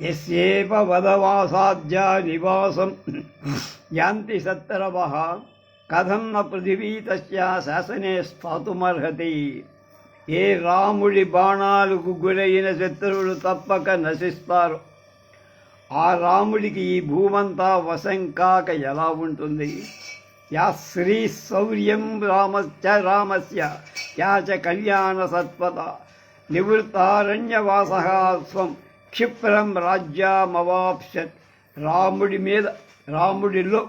ఎస్యేవ వదవాసాద్యా నివాసం యాంతి సత్తరవ కథం న పృథివీ తస్యా శాసనే స్థాతుమర్హతి ఏ రాముడి బాణాలకు గురైన శత్రువులు తప్పక నశిస్తారు ఆ రాముడికి ఈ భూమంతా వశం కాక ఎలా ఉంటుంది? యా శ్రీ శౌర్యం రామస్య రామస్య యా చ కళ్యాణ సత్వత నివృత్తారణ్యవాస స్వం। క్షిప్రం రాజ్యామవాప్సత్ రాముడి మీద రాముడిలో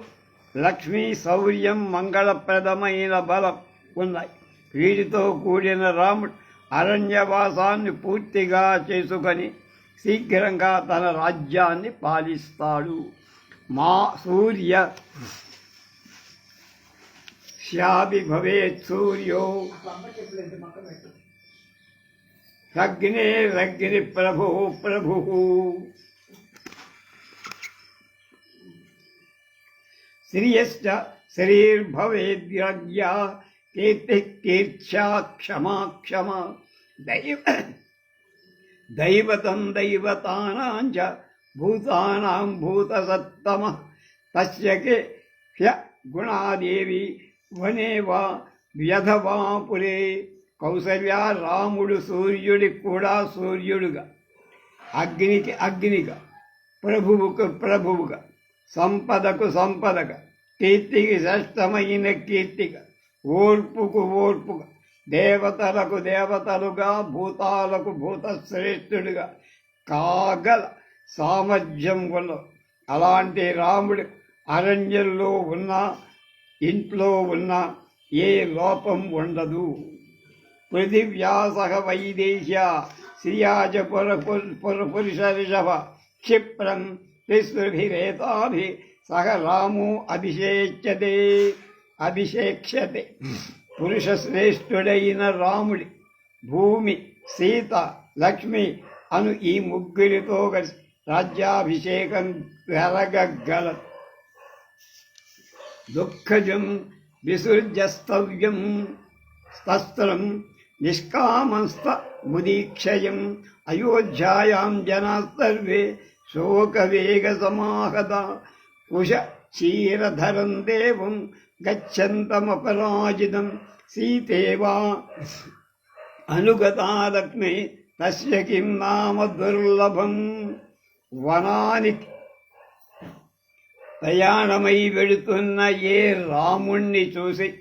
లక్ష్మీ శౌర్యం మంగళప్రదమైన బలం ఉన్నాయి. వీటితో కూడిన రాముడు అరణ్యవాసాన్ని పూర్తిగా చేసుకొని శీఘ్రంగా తన రాజ్యాన్ని పాలిస్తాడు. మా సూర్య శ్యాపి భవేత్ సూర్యో. సగ్నిరగ్ని ప్రభు ప్రభు. శ్రియశ్చ శరీర్భవేద్యజ్ఞా కీర్తి కీర్త్యా క్షమా క్షమ. దైవ దైవతం దైవతానాం చ భూతానాం భూతసత్తమ. తస్య కే హ్య గుణాదేవి వనే వా వ్యధవా పురే. కౌసల్య రాముడు సూర్యుడికి కూడా సూర్యుడుగా. అగ్నికి అగ్నిగా. ప్రభువుకు ప్రభువుగా. సంపదకు సంపదగా. కీర్తికి శ్రేష్టమైన కీర్తిగా. ఓర్పుకు ఓర్పుగా. దేవతలకు దేవతలుగా. భూతాలకు భూతశ్రేష్ఠుడిగా. కాగల సామర్థ్యం ఉన్న అలాంటి రాముడు అరణ్యంలో ఉన్న ఇంట్లో ఉన్న ఏ లోపం ఉండదు. పృథివ్యాసహ వైదేహ్య శ్రియాజ పుర పురుష రిషభ క్షిప్రం తిస్మృభిరేతాభి సహ రామో అభిషేచ్యతే అభిషేక్షతే పురుష శ్రేష్ఠుడైన రాముడి భూమి సీత లక్ష్మి అను ఈ ముగ్గురితో కలిసి రాజ్యాభిషేకం జరగగలదు. దుఃఖజం విసృజస్తవ్యం స్తస్త్రం నిష్కామస్త ముదీక్షయం అయోధ్యాయాం జనా సర్వే శోకవేగ సమాహత కుశ క్షీరధరం దేవం గచ్చంతమపరాజితం. సీతేవా అనుగతాలక్ష్మి తస్య కిం నామ దుర్లభం. వనాని ప్రయాణమై వెళుతున్న ఏ రాముణ్ణి చూసి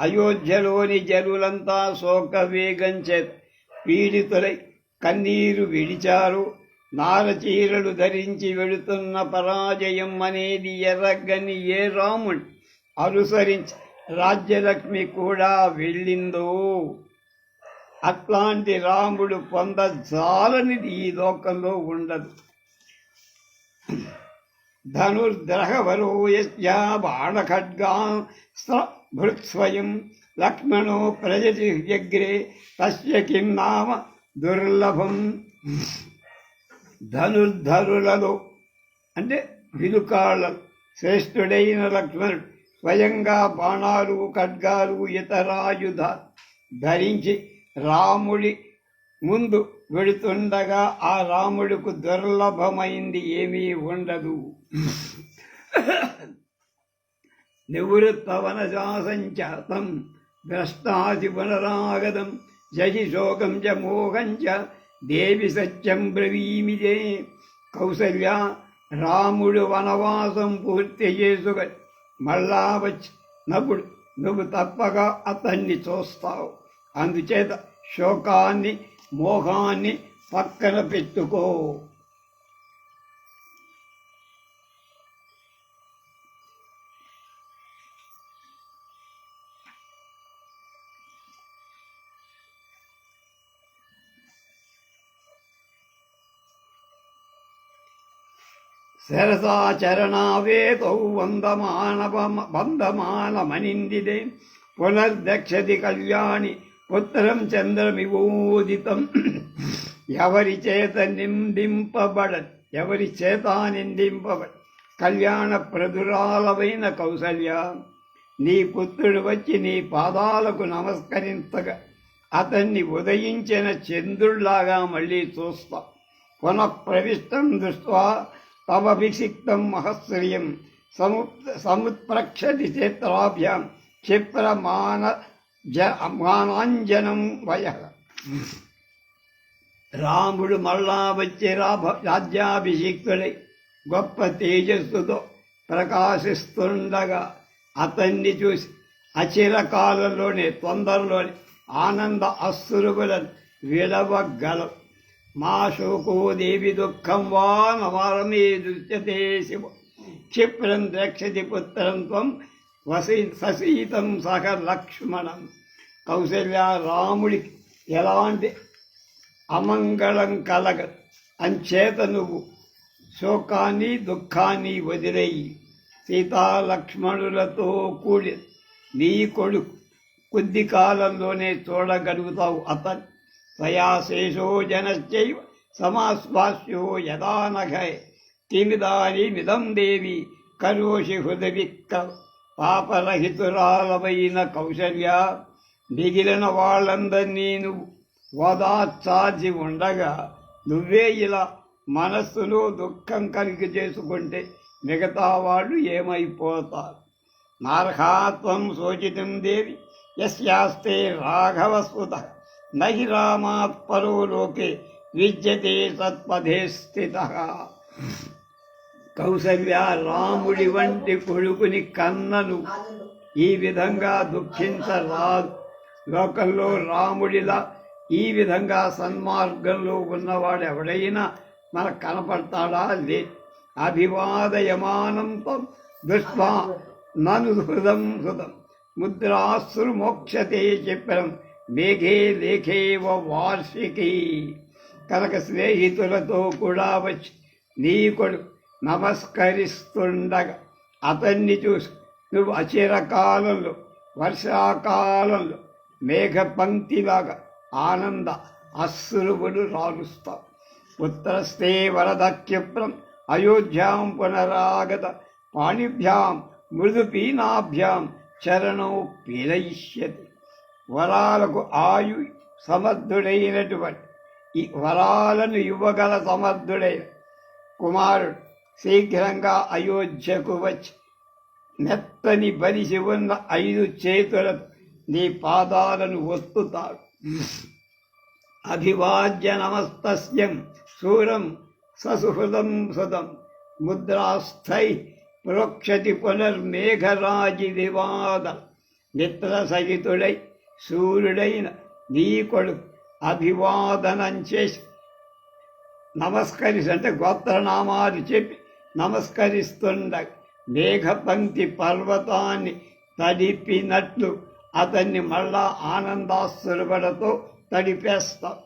అయోధ్యలోని జనులంతా శోకవేగం చేత పీడితులై కన్నీరు విడిచారు. నారచీరలు ధరించి వెళుతున్న పరాజయం అనేది ఎర్రగని ఏ రాముడు అనుసరించి రాజ్యలక్ష్మి కూడా వెళ్ళిందో? అట్లాంటి రాముడు పొందజాలనిది ఈ లోకంలో ఉండదు. ధనుర్ద్రహవరో బాణఖడ్గా బాణఖడ్గాస్త్రభృత్స్వయం లక్ష్మణో ప్రజతి వ్యగ్రే తస్య నామ దుర్లభం ధనుర్ధరులలో అంటే విలుకాళ్ళ శ్రేష్ఠుడైన లక్ష్మణుడు స్వయంగా బాణాలు ఖడ్గాలు ఇతరాయుధ ధరించి రాముడి ముందు వెళుతుండగా ఆ రాముడికు దుర్లభమైంది ఏమీ ఉండదు. నివృత్తవనజాసంచాతం భ్రష్టాది పునరాగతం జసి శోకం చ మోహం చ దేవి సత్యం బ్రవీమిదే కౌసల్య రాముడు వనవాసం పూర్తి చేసుక మళ్ళా వచ్చి నప్పుడు నువ్వు తప్పక అతన్ని చూస్తావు అందుచేత శోకాన్ని మోహాన్ని పక్కన పెట్టుకో శరసాచరణావేతౌ వందమానవ వందమానమనిందిదే పునర్దక్షతి కళ్యాణి పుత్రం చంద్రమివోదితం ఎవరి చేత నిందింపబడ ఎవరి చేత నిందింపబడ కళ్యాణ ప్రదురాలవైన కౌసల్య నీ పుత్రుడు వచ్చి నీ పాదాలకు నమస్కరించగా అతన్ని ఉదయించిన చంద్రుడిలాగా మళ్ళీ చూస్తా పునఃప్రవిష్టం ప్రవిష్టం తమభిషిక్తం మహశ్రియం సము సముత్ప్రక్షతి చేత్రాభ్యాం క్షిప్రమాన జ మానాంజనం వయ. రాముడు మళ్ళా వచ్చే రాభ రాజ్యాభిషిక్తుడై గొప్ప తేజస్సుతో ప్రకాశిస్తుండగా అతన్ని చూసి అచిరకాలంలోనే తొందరలోనే ఆనంద అశ్రువులను విడవగలవు మా శోకో దేవి దుఃఖం వా నవారమే దృశ్యతే శివ. క్షిప్రం ద్రక్షతి పుత్రం త్వం వసీ ససీతం సహ లక్ష్మణం. కౌశల్య రాముడికి ఎలాంటి అమంగళం కలగ అంచేత నువ్వు శోకాన్ని దుఃఖాన్ని వదిలేయి. సీతాలక్ష్మణులతో కూడి నీ కొడుకు కొద్ది కాలంలోనే చూడగలుగుతావు అతన్. స్వయాశేషో జనశ్చైవ సమాశ్వాస్యో యదా తిమిదాని నిదం దేవి కరోషి హృదవిక్క పాపరహితురాలవైన కౌశల్య. మిగిలిన వాళ్ళందరినీ నువ్వు ఓదార్చాల్సి ఉండగా నువ్వే ఇలా మనస్సులో దుఃఖం కలిగి చేసుకుంటే మిగతా వాళ్ళు ఏమైపోతారు? నార్హాత్వం శోచితం దేవి. యస్యాస్తే రాఘవస్ఫుత నహి రామాత్ పరో లోకే విద్యతే సత్పథే స్థిత. కౌసల్య రాముడి వంటి కొడుకుని కన్నను ఈ విధంగా దుఃఖించరాదు. లోకంలో రాముడిలా ఈ విధంగా సన్మార్గంలో ఉన్నవాడు ఎవడైనా మనకు కనపడతాడా? లే. అభివాదయమానం దుష్మా నను హృదం హృదం. ముద్రాశ్రు మోక్షతే చెప్పడం మేఘే లేఖేవ వార్షికి. కనుక స్నేహితులతో కూడా వచ్చి నీ కొడుకు నమస్కరిస్తుండగా అతన్ని చూసి నువ్వు అచిరకాలంలో వర్షాకాలంలో మేఘ పంక్తిలాగా ఆనంద అశ్రువులు రాలుస్తావు. ఉత్తరస్తే వరద క్షిప్రం అయోధ్యాం పునరాగత పాణిభ్యాం మృదుపీనాభ్యాం చరణం పీలయిష్యతి వరాలకు ఆయు సమర్థుడైనటువంటి ఈ వరాలను ఇవ్వగల సమర్థుడైన కుమారుడు శీఘ్రంగా అయోధ్యకు వచ్చి మెత్తని బలిసి ఉన్న ఐదు చేతులతో నీ పాదాలను ఒత్తుతాడు. అభివాద్య నమస్తస్యం శూరం ససుహృదం సుదం ముద్రాస్థై ప్రోక్షతి పునర్మేఘరాజి వివాద మిత్రసహితుడై సూర్యుడైన నీ కొడుకు అభివాదనం చేసి నమస్కరిసి అంటే గోత్రనామాలు చెప్పి నమస్కరిస్తుండ మేఘపంక్తి పర్వతాన్ని తడిపినట్లు అతన్ని మళ్ళా ఆనందాశ్రుబడతో తడిపేస్తాం.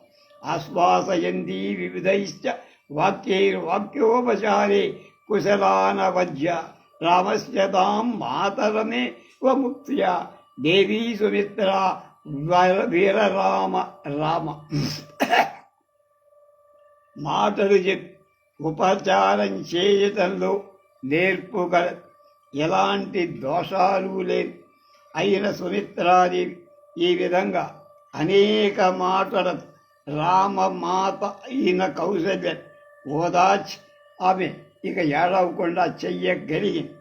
ఆశ్వాసయంతి వివిధైశ్చ వాక్యైర్వాక్యోపచారే కుశలానవజ్య రామస్య తాం మాతరమే వముక్త్యా దేవీ సుమిత్ర వీరరామ రామ మాటలు చెప్పి ఉపచారం చేయటంలో నేర్పుగల ఎలాంటి దోషాలు లేవు. అయిన సుమిత్రాదేవి ఈ విధంగా అనేక మాటల రామమాత అయిన కౌశల్య ఓదాచి ఆమె ఇక ఏడవకుండా చెయ్యగలిగింది.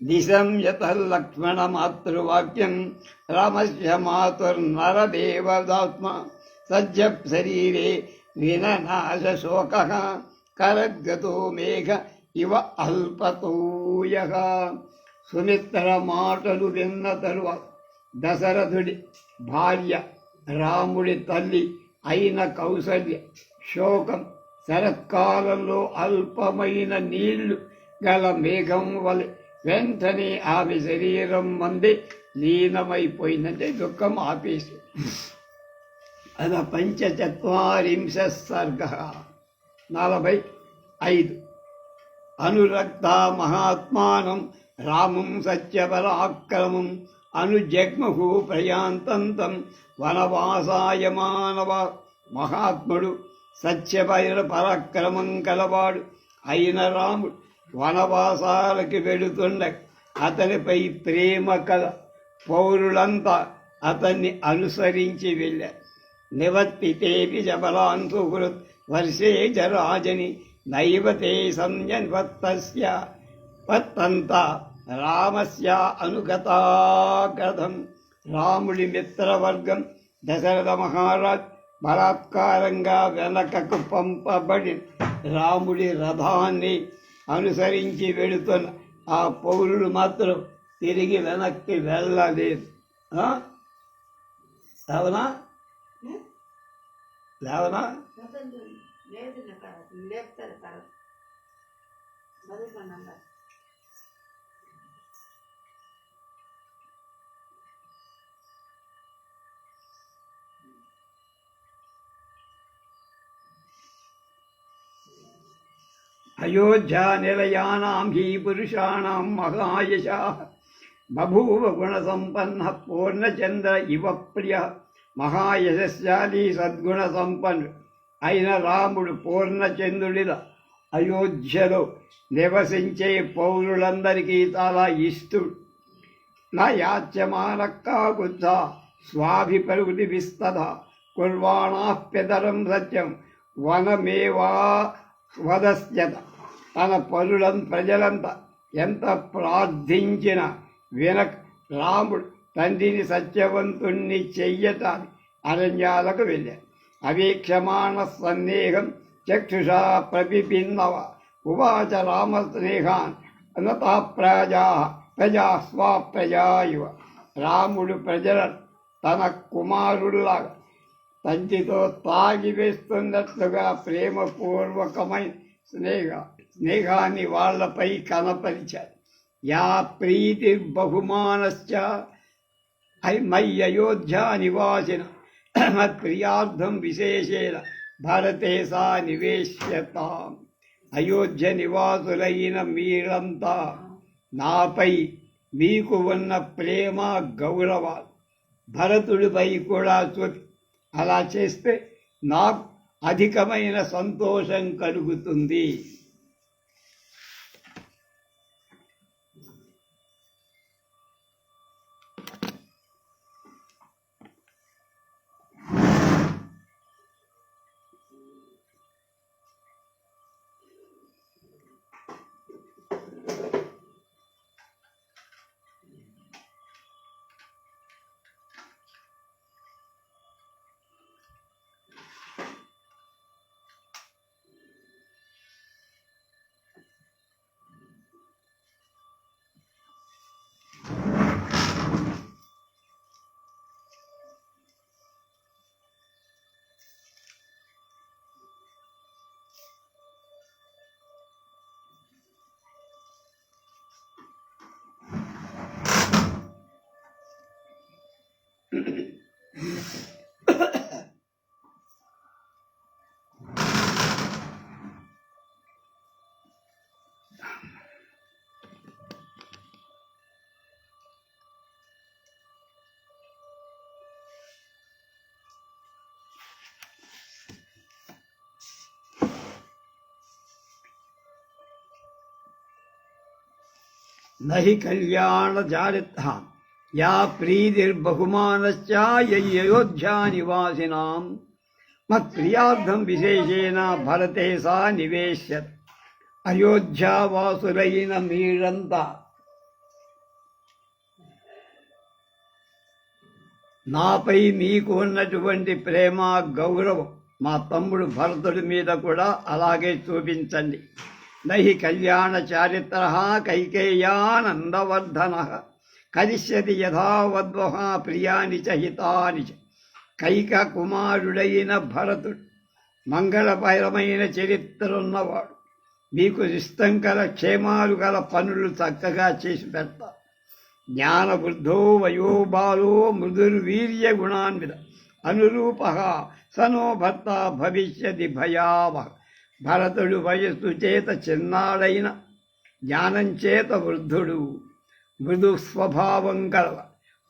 దిశం యత లక్ష్మణ మాతృవాక్యం రామస్య మాతుర్నరదేవదాత్మ సజ్జ శరీరే విననాశ శోక కరద్గతో మేఘ ఇవ అల్పతోయ సుమిత్ర మాటలు విన్న తరువాత దశరథుడి భార్య రాముడి తల్లి అయిన కౌసల్య శోకం శరత్కాలంలో అల్పమైన నీళ్ళు గల మేఘం వలె వెంటనే ఆమె శరీరం మంది లీనమైపోయిందంటే దుఃఖం ఆపేసి. అద పంచచత్వరింశ సర్గ నలభై ఐదు. అనురక్త మహాత్మానం రామం సత్యపరాక్రమం అనుజగ్మహు ప్రయాంతంతం వనవాసాయ మానవ మహాత్ముడు సత్యపైర పరాక్రమం కలవాడు. అయిన రాముడు వనవాసాలకి వెళుతుండ అతనిపై ప్రేమ కల పౌరులంతా అతన్ని అనుసరించి వెళ్ళారు నివర్తితేపి జబలాన్ సుహృత్ వర్షే జరాజని నైవతే సంజన్వత్తస్య పత్తంత రామస్య అనుగతాగ్రథం రాముడి మిత్రవర్గం దశరథ మహారాజ్ బలాత్కారంగా వెనకకు పంపబడి రాముడి రథాన్ని అనుసరించి వెళుతున్న ఆ పౌరులు మాత్రం తిరిగి వెనక్కి వెళ్ళలేదు. లేవనా? లేవనా? లేదు లేపుతారు అయోధ్యా నిలయానాం హి పురుషాణం మహాయశ. బభూవ గుణసంపన్న పూర్ణచంద్ర ఇవ ప్రియ. మహాయశశాలి సద్గుణ సంపన్ను అయిన రాముడు పూర్ణచంద్రుడిల అయోధ్యలో నివసించే పౌరులందరికీ చాలా ఇష్టుడు నా యాచ్యమాన కాకుత్స స్వాభిపరుది విస్తద కుర్వాణాప్యతరం సత్యం వనమేవా వదస్యత. తన పరులం ప్రజలంతా ఎంత ప్రార్థించిన వినక్ రాముడు తండ్రిని సత్యవంతుణ్ణి చెయ్యటానికి అరణ్యాలకు వెళ్ళాడు. అవేక్షమాణ సందేహం చక్షుషా ప్రపిపిన్నవ ఉవాచ రామస్నేహాన్ అనతా ప్రజా ప్రజా స్వప్రజా ఇవ. రాముడు ప్రజల తన కుమారుడులాగా తంతితో తాగివేస్తున్నట్లుగా ప్రేమపూర్వకమైన స్నేహ స్నేహాన్ని వాళ్ళపై కనపరిచారు. యా ప్రీతి బహుమానశ్చ ఐ మై అయోధ్యా నివాసిన మత్ప్రియార్థం విశేషేణ భారతే సా నివేశ్యతాం. అయోధ్య నివాసులైన మీరంతా నాపై మీకు ఉన్న ప్రేమ గౌరవాలు. భరతుడిపై కూడా చూపి అలా చేస్తే నాకు అధికమైన సంతోషం కలుగుతుంది. నహి కళ్యాణ జారిత యా ప్రీతిర్బహుమానశ్చ యయోధ్యా నివాసినాం. మత్ప్రియార్థం విశేషేణ భరతే సా నివేశ్యత్. అయోధ్యావాసులైన మీరంతా. నాపై మీకు ఉన్నటువంటి ప్రేమ గౌరవం మా తమ్ముడు భరతుడి మీద కూడా అలాగే చూపించండి. నహి కళ్యాణ చారిత్ర కైకేయానందవర్ధన. కరిష్యతి యథావద్వహ ప్రియాని చ హితాని చ. కైక కుమారుడైన భరతుడు మంగళపరమైన చరిత్రలున్నవాడు. మీకు ఇష్టం గల క్షేమాలు గల పనులు చక్కగా చేసి పెడతా. జ్ఞానవృద్ధో వయోబాలో వయో బాలో మృదుర్వీర్య గుణాన్విత. అనురూప సనో భర్త భవిష్యతి భయావహ. భరతుడు వయస్సు చేత చిన్నాడైన జ్ఞానం చేత వృద్ధుడు మృదు స్వభావం గల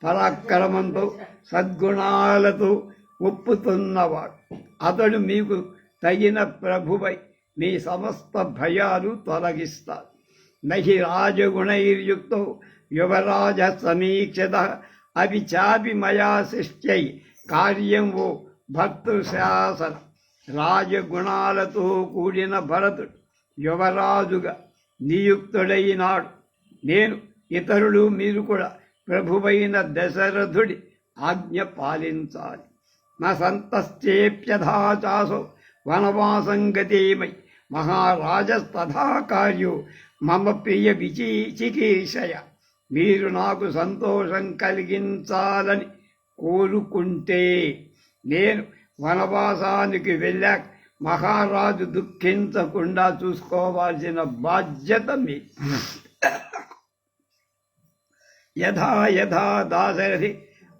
పరాక్రమంతో సద్గుణాలతో ఒప్పుతున్నవాడు. అతడు మీకు తగిన ప్రభువై మీ సమస్త భయాలు తొలగిస్తాడు. నహి రాజగుణైర్యుక్తో యువరాజ సమీక్షత అవి చాపి మయా సృష్ట్యై కార్యం ఓ భర్తృశాసన. రాజగుణాలతో కూడిన భరతుడు యువరాజుగా నియుక్తుడైనాడు. నేను ఇతరులు మీరు కూడా ప్రభువైన దశరథుడి ఆజ్ఞ పాలించాలి. నా సంతశ్చేప్యథాచాసో వనవాసం గతేమై మహారాజస్తథా కార్యో మమ ప్రియ విచీ చికీర్షయ. మీరు నాకు సంతోషం కలిగించాలని కోరుకుంటే నేను వనవాసానికి వెళ్ళాక మహారాజు దుఃఖించకుండా చూసుకోవాల్సిన బాధ్యత మీ. యథా యథా దాశరథి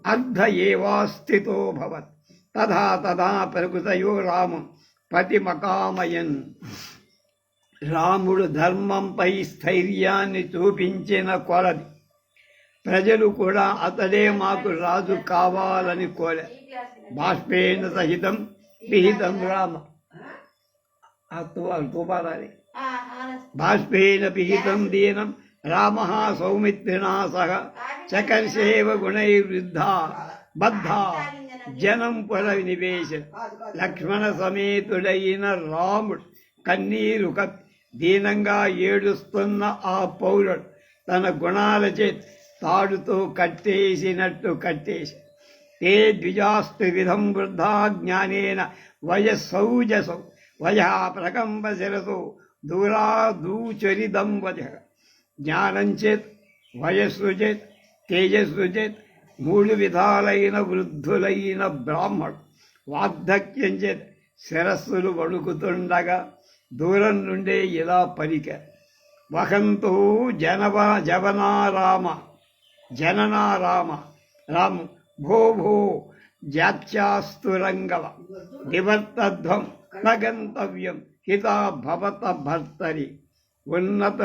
అర్ధ ఏవాస్థితో భవత్. తథా తథా ప్రకృతయో రామం పతిమకామయన్. రాముడు ధర్మంపై స్థైర్యాన్ని చూపించిన కొలది. ప్రజలు కూడా అతడే మాకు రాజు కావాలని కోరారు. బాష్పేన సహితం విహితం రామ. తుపారాలి బాష్పేన పిహితం దీనం రామ సౌమిత్రినా సహ చకర్షేవ గుణైర్వృద్ధ బద్ధ జనం పుర నివేశ లక్ష్మణ సమేతుడైన రాముడు కన్నీరు దీనంగా ఏడుస్తున్న ఆ పౌరుడు తన గుణాల చేత తాడుతో కట్టేసినట్టు కట్టేసి ఏ ద్విజాస్తు విధం వృద్ధా జ్ఞానేన వయస్సౌజసౌ వయ ప్రకంప శిరసో దూరా వజ జ్ఞానం చేత్ వయస్సు చేత్ తేజస్సు చేత్ మూడు విధాలైన వృద్ధులైన బ్రాహ్మడు వార్ధక్యం చేత్ శిరస్సులు వణుకుతుండగా దూరం నుండే ఇలా పలిక వహంతో జనవ జవనారామ జననారామ రాము భో భో జాత్యాస్తురంగవ నివర్తధ్వం నగంతవ్యం హితా భవత భర్తరి. ఉన్నత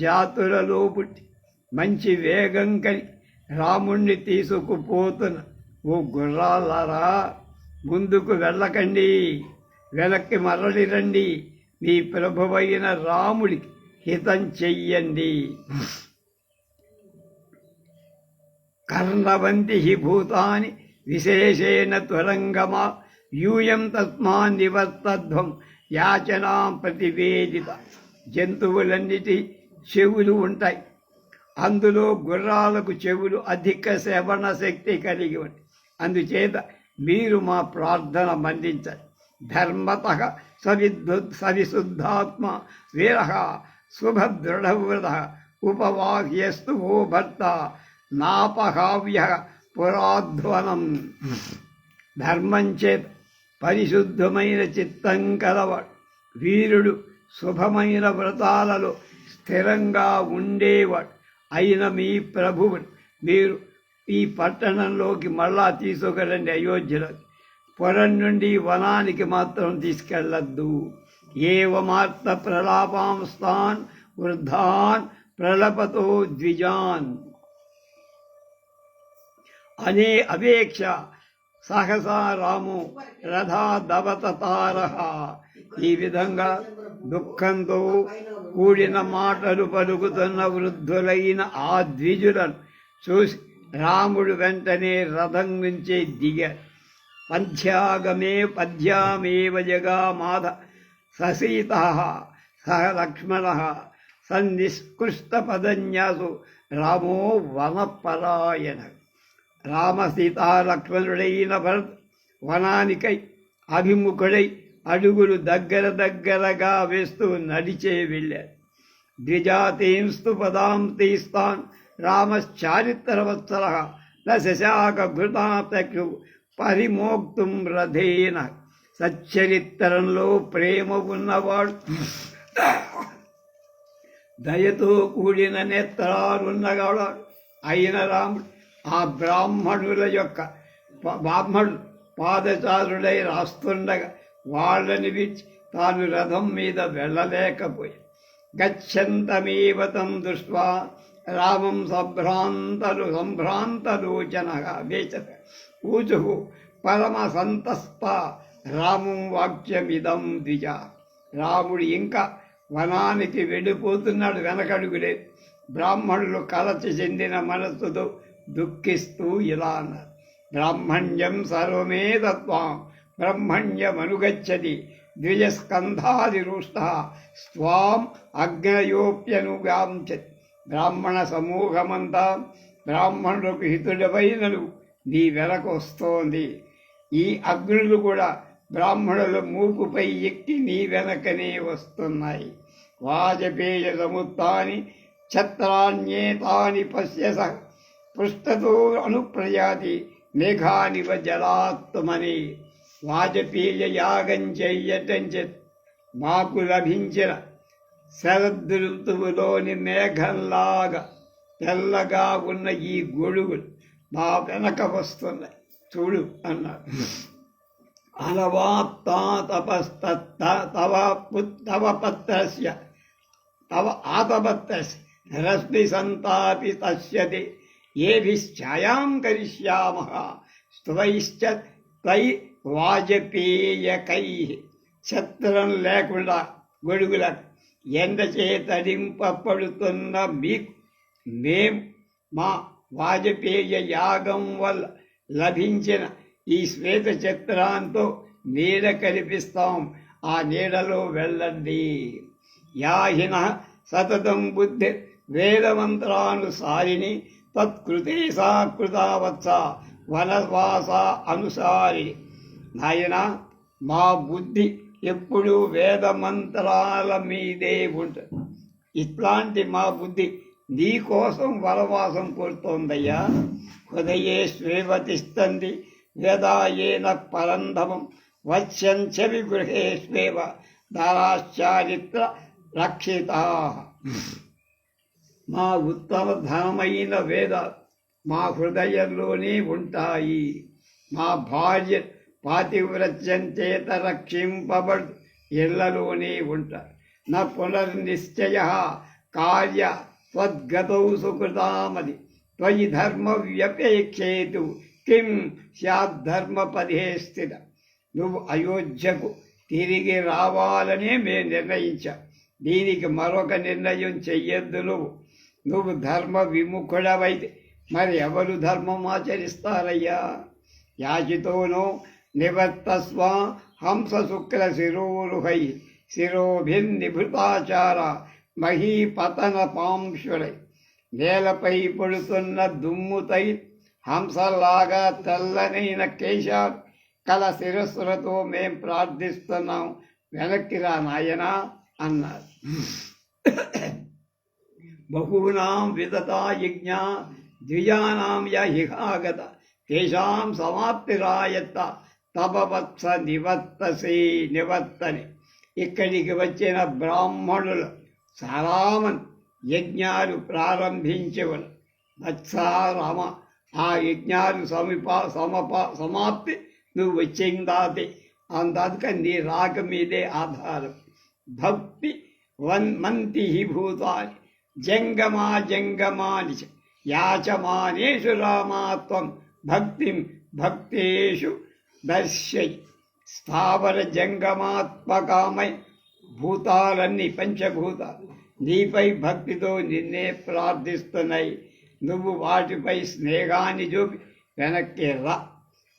జాతులలో పుట్టి మంచి వేగం కలి రాముణ్ణి తీసుకుపోతున్న ఓ గుర్రాలరా ముందుకు వెళ్ళకండి వెనక్కి మరలి రండి మీ ప్రభువైన రాముడికి హితం చెయ్యండి. కర్ణవంతి హి భూతాని విశేషేణ త్వరంగమా యూయం తస్మాన్ నివర్తధ్వం యాచనా ప్రతివేదిత. జంతువులన్నిటి చెవులు ఉంటాయి. అందులో గుర్రాలకు చెవులు అధిక శ్రవణ శక్తి కలిగి ఉంటాయి అందుచేత మీరు మా ప్రార్థన మందించాలి ధర్మత సవిద్భు సవిశుద్ధాత్మ వీర శుభదృఢవ్రత ఉపవాహ్యస్తు భో భర్త నాపహావ్య పురాధ్వనం. ధర్మం చేత్ పరిశుద్ధమైన చిత్తం కలవ. వీరుడు శుభమైన వ్రతాలలో స్థిరంగా ఉండేవాడు. అయిన మీ ప్రభువు మీరు ఈ పట్టణంలోకి మళ్ళా తీసుకెళ్ళండి అయోధ్యలో పొరం నుండి వనానికి మాత్రం తీసుకెళ్ళద్దు. ఏవమార్త ప్రలాపాంస్తాన్ వృద్ధాన్ ప్రలపతో ద్విజాన్. అనే అపేక్ష సహసారాము రథాదవతార ఈ విధంగా దుఃఖంతో కూడిన మాటలు పలుకుతున్న వృద్ధులైన ఆ ద్విజులను చూసి రాముడు వెంటనే రథం నుంచే దిగ. పద్యాగమే పద్యామేవ జగామాధ ససీత సహ లక్ష్మణ సన్నిష్కృష్టపదన్యాసు రామో వనపరాయణ రామ సీతాలక్ష్మణుడైన భరత్ వనానికై అభిముఖుడై అడుగులు దగ్గర దగ్గరగా వేస్తూ నడిచే వెళ్ళారు ద్విజాతీంస్తు పదాం తీస్తాన్ రామశ్చారిత్రవత్సర నశాక ఘృతాతకు పరిమోక్తుం రథేన. సచ్చరిత్రంలో ప్రేమ ఉన్నవాడు దయతో కూడిన నేత్రాలున్నగాడు అయిన రాముడు ఆ బ్రాహ్మణుల యొక్క ప- బ్రాహ్మణుడు పాదచారుడై రాస్తుండగా వాళ్ళని విడిచి తాను రథం మీద వెళ్ళలేకపోయి గచ్చంతమీవతం దృష్ట్వా రామం సంభ్రాంతలు సంభ్రాంతలోచనగా వేచత ఊచు పరమ సంతస్త రామం వాక్యమిదం ద్విజ. రాముడు ఇంకా వనానికి వెళ్ళిపోతున్నాడు వెనకడుగులే. బ్రాహ్మణులు కలచి చెందిన మనస్సుతో దుఃఖిస్తూ ఇలా అన్నారు బ్రాహ్మణ్యం సర్వమే తత్వం. బ్రహ్మణ్యమనుగచ్చతి ద్విజస్కంధాదిరుష్ట స్వాం అగ్నయోప్యనుగాంచతి బ్రాహ్మణ సమూహమంతా బ్రాహ్మణులకు హితుడవైనను నీ వెనక వస్తోంది. ఈ అగ్నులు కూడా బ్రాహ్మణుల మూకుపై ఎక్కి నీ వెనకనే వస్తున్నాయి. వాజపేయ సముత్తాని ఛత్రాన్యేతాని పశ్యస పృష్ఠతో అనుప్రయాతి మేఘానివ జలాత్మని వాజపేయ యాగం చెయ్యటం మాకు లభించిన శరదృతువులోని మేఘంలాగా తెల్లగా ఉన్న ఈ గొడుగులు మా వెనక వస్తున్నాయి. చూడు అన్నారు అనవాప్తా తపస్త తవ పుత్- తవ పత్రస్య తవ ఆతపత్రస్య రశ్మి సంతాపి తస్యతి ఏభిశ్చాయాం కరిష్యామః? స్తువైశ్చ త్వై వాజపేయకై. ఛత్రం లేకుండా గొడుగుల ఎండ చేతడింపబడుతున్న మీకు మేం మా వాజపేయ యాగం వల్ల లభించిన ఈ శ్వేత చిత్రాంతో నీడ కల్పిస్తాం ఆ నీడలో వెళ్ళండి. యాహిన సతతం బుద్ధి వేదమంత్రానుసారిని తత్కృతే సా కృతావత్స వనవాస అనుసారి నాయన మా బుద్ధి ఎప్పుడూ వేద మంత్రాల మీదే ఉంటుంది ఇట్లాంటి మా బుద్ధి నీకోసం వనవాసం కోరుతోందయ్యా। హృదయే స్వేవతిస్తంది వేదాయేన పరంధమం వత్స్యంచవి గృహే విగృహే స్వేవ దారాశ్చారిత్ర రక్షిత। మా ఉత్తమ ధనమైన వేద మా హృదయంలోనే ఉంటాయి. మా భార్య పాతివ్రత్యం చేత రక్షింపబడు ఇళ్ళలోనే ఉంటాయి నా పునర్నిశ్చయ కార్య త్వద్గతౌ సుకృతామది. త్వయి ధర్మ వ్యపేక్షేతు కిం స్యాద్ధర్మపదే స్థిత నువ్వు అయోధ్యకు తిరిగి రావాలనే మేము నిర్ణయించాం. దీనికి మరొక నిర్ణయం చెయ్యొద్దు నువ్వు. నువ్వు ధర్మ విముఖుడవైతే. మరి ఎవరు ధర్మం ఆచరిస్తారయ్యా? యాచితోనో నివర్తస్వ హంస శుక్ల శిరోరుహై శిరోభిన్నిభృతాచార మహీపతన పాంశుడై నేలపై పడుతున్న దుమ్ముతై హంసలాగా తెల్లనైన కేశాలు కల శిరస్సులతో మేం ప్రార్థిస్తున్నాం. వెనక్కి రా నాయనా అన్నారు. బహూనాం విదతా యజ్ఞ ద్విజానాం యహిహాగత తేషాం సమాప్తిరాయత్త తపవత్స నివర్తసే నివర్తని. ఇక్కడికి వచ్చిన బ్రాహ్మణులు చాలామంది యజ్ఞాలు ప్రారంభించవలు వత్సారామ ఆ యజ్ఞాలు సమీప సమప సమాప్తి నువ్వు వచ్చిందాతే. అందుకని నీ రాక మీదే ఆధారం. భక్తి వన్ మంతి హి జంగమా జంగమాని యాచమానేషు రామాత్వం. భక్తిం భక్తేషు దర్శై. స్థావర జంగమాత్మకామై భూతాలన్నీ పంచభూతాలు. నీపై భక్తితో నిన్నే ప్రార్థిస్తున్నాయి. నువ్వు వాటిపై స్నేహాన్ని చూపి వెనక్కి రా.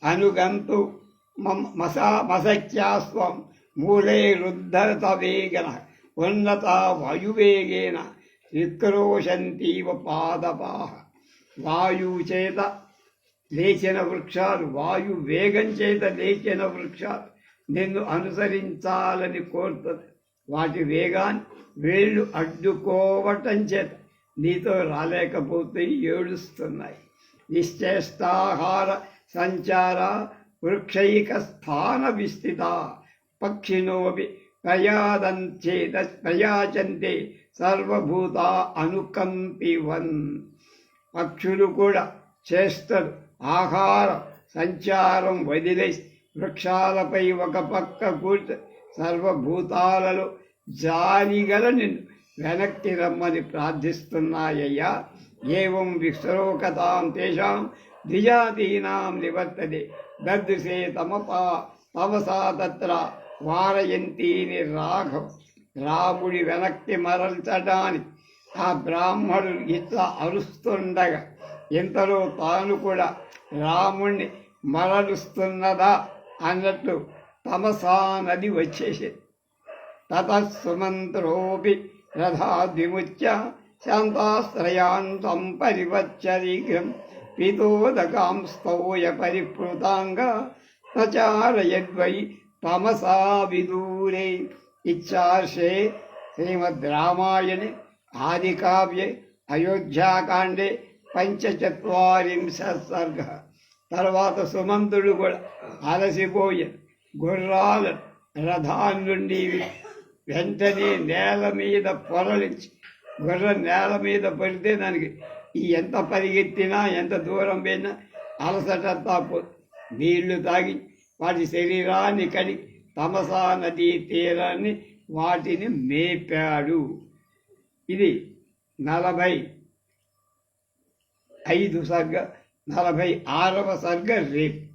అనుగంతు మమ- మసా మసఖ్యాస్వం. మూలే రుద్ధరత వేగన. ఉన్నత వాయువేగేన. విక్రోశంతీవ పాదపాహ వాయువు చేత లేచిన వృక్షాలు వాయు వేగం చేత లేచిన వృక్షాలు నిన్ను అనుసరించాలని కోరుతుంది. వాటి వేగాన్ని వేళ్ళు అడ్డుకోవటం చేత నీతో రాలేకపోతే ఏడుస్తున్నాయి. నిశ్చేష్టాహార సంచార వృక్షైక స్థాన విస్థిత. పక్షినోవి ప్రయాదంచేత ప్రయాచంతే సర్వభూత అనుకంపివన్. పక్షులు కూడా చేస్తారు. ఆహార సంచారం వదిలేసి వృక్షాలపై ఒక పక్క కూర్చు సర్వభూతాలలో జాలిగల నిన్ను వెనక్కి రమ్మని ప్రార్థిస్తున్నాయ్యా. ఏవం విశ్రోకతాం తేషాం ద్విజాతీనాం నివర్తతే. దదృశే తమపా తమసా తత్ర వారయంతీని రాఘవ. రాముడి వెనక్కి మరల్చడానికి ఆ బ్రాహ్మడు ఇట్లా అరుస్తుండగా ఇంతలో తాను కూడా రాముణ్ణి మరలుస్తున్నదా అన్నట్లు తమసా నది వచ్చేసింది తతస్సుమంత్రోపి రథాద్విముచ్య శాంతాశ్రయాంతం పరివచ్చరీఘ్రం పితోదకాం స్తోయ పరిప్లుతాంగ సచారయద్వై తమసా విదూరే ఇచ్చార్షే శ్రీమద్ రామాయణే ఆదికావ్యే అయోధ్యాకాండే పంచచత్వరింశ సర్గ. తర్వాత సుమంతుడు కూడా అలసిపోయి గుర్రాలు రథాన్ నుండి వెంటనే నేల మీద పొరలించి గుర్ర నేల మీద పడితే దానికి ఈ ఎంత పరిగెత్తినా ఎంత దూరం పోయినా అలసట తాపు నీళ్ళు తాగి వాటి శరీరాన్ని కడిగి తమసా నదీ తీరాన్ని వాటిని మేపాడు ఇది నలభై ఐదు సర్గ నలభై ఆరవ సర్గ రేపు